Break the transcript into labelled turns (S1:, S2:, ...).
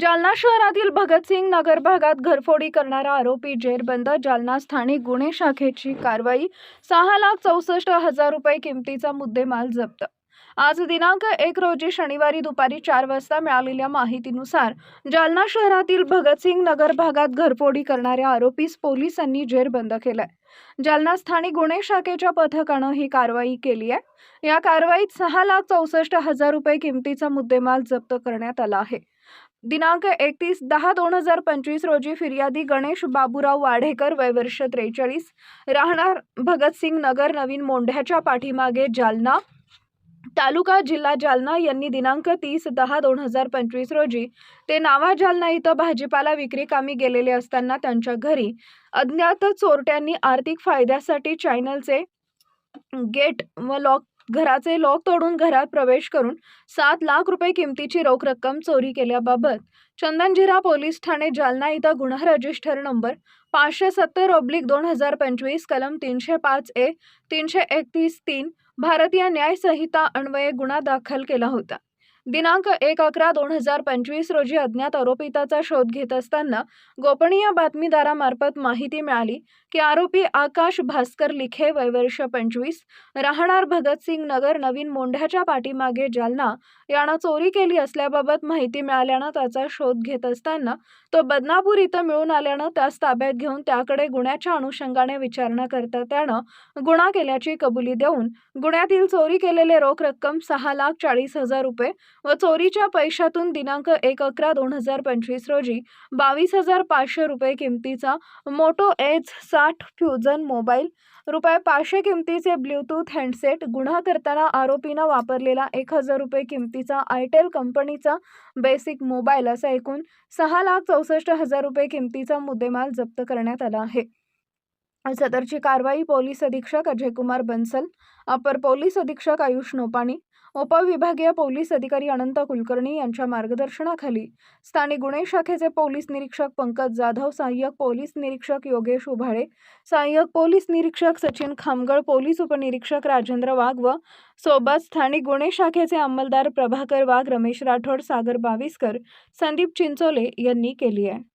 S1: जालना शहरातील भगतसिंग नगर भागात घरफोडी करणारा आरोपी जेरबंद. जालना स्थानिक गुन्हे शाखेची कारवाई सहा लाख चौसष्ट हजार रुपये किमतीचा मुद्देमाल जप्त. आज दिनांक एक रोजी शनिवारी दुपारी चार वाजता मिळालेल्या माहितीनुसार जालना शहरातील भगतसिंग नगर भागात घरफोडी करणाऱ्या आरोपीस पोलिसांनी जेरबंद केलाय. जालना स्थानिक गुन्हे शाखेच्या पथकानं ही कारवाई केली आहे. या कारवाईत सहा लाख चौसष्ट हजार रुपये किमतीचा मुद्देमाल जप्त करण्यात आला आहे. दिनांक एकतीस दहा दोन हजार पंचवीस रोजी फिर्यादी गणेश बाबूराव वाढेकर वय वर्ष त्रेचाळीस. राहणार भगतसिंग नगर नवीन मोंढ्याच्या पाठीमागे जालना. तालुका जिल्हा जालना यांनी दिनांक तीस दहा दोन हजार पंचवीस रोजी ते नावा जालना इथं भाजीपाला विक्री कामी गेलेले असताना त्यांच्या घरी अज्ञात चोरट्यांनी आर्थिक फायद्यासाठी चॅनलचे गेट व लॉक घराचे लॉक तोडून घरात प्रवेश करून सात लाख रुपये किमतीची रोख रक्कम चोरी केल्याबाबत चंदनजिरा पोलीस ठाणे जालना इथं गुन्हा रजिस्टर नंबर पाचशे सत्तर ओब्लिक दोन हजार पंचवीस कलम तीनशे पाच ए तीनशे एकतीस तीन भारतीय न्यायसंहिता अन्वये गुन्हा दाखल केला होता. दिनांक एक अकरा दोन हजार पंचवीस रोजी अज्ञात आरोपिताचा शोध घेत असताना गोपनीय बातमीदारामार्फत माहिती मिळाली. की आरोपी आकाश भास्कर लिखे वयवर्ष पंचवीस राहणार भगतसिंग नगर नवीन मोंढ्याच्या पाठीमागे जालना. यानं चोरी केली असल्याबाबत माहिती मिळाल्यानं त्याचा शोध घेत असताना तो बदनापूर इथं मिळून आल्यानं त्यास ताब्यात घेऊन त्याकडे गुन्ह्याच्या अनुषंगाने विचारणा करता त्यानं गुन्हा केल्याची कबुली देऊन गुन्ह्यातील चोरी केलेले रोख रक्कम सहा लाख चाळीस हजार रुपये व चोरीच्या पैशातून दिनांक एक अकरा दोन हजार पंचवीस रोजी बावीस हजार पाचशे रुपये किमतीचा मोटो एज साठ फ्युजन मोबाईल. रुपये पाचशे किमतीचे ब्ल्यूटूथ हँडसेट गुन्हा करताना आरोपीनं वापरलेला एक हजार रुपये किमतीचा आयटेल कंपनीचा बेसिक मोबाईल असा एकूण सहा लाख चौसष्ट हजार रुपये किमतीचा मुद्देमाल जप्त करण्यात आला आहे. सदरची कारवाई पोलीस अधीक्षक अजयकुमार बन्सल अपर पोलीस अधीक्षक आयुष नोपाणी उपविभागीय पोलीस अधिकारी अनंत कुलकर्णी यांच्या मार्गदर्शनाखाली स्थानिक गुन्हे शाखेचे पोलीस निरीक्षक पंकज जाधव सहाय्यक पोलीस निरीक्षक योगेश उभाळे सहाय्यक पोलीस निरीक्षक सचिन खामगळ पोलीस उपनिरीक्षक राजेंद्र वाघ व सोबत स्थानिक गुन्हे शाखेचे अंमलदार प्रभाकर वाघ रमेश राठोड सागर बाविस्कर संदीप चिंचोले यांनी केली आहे.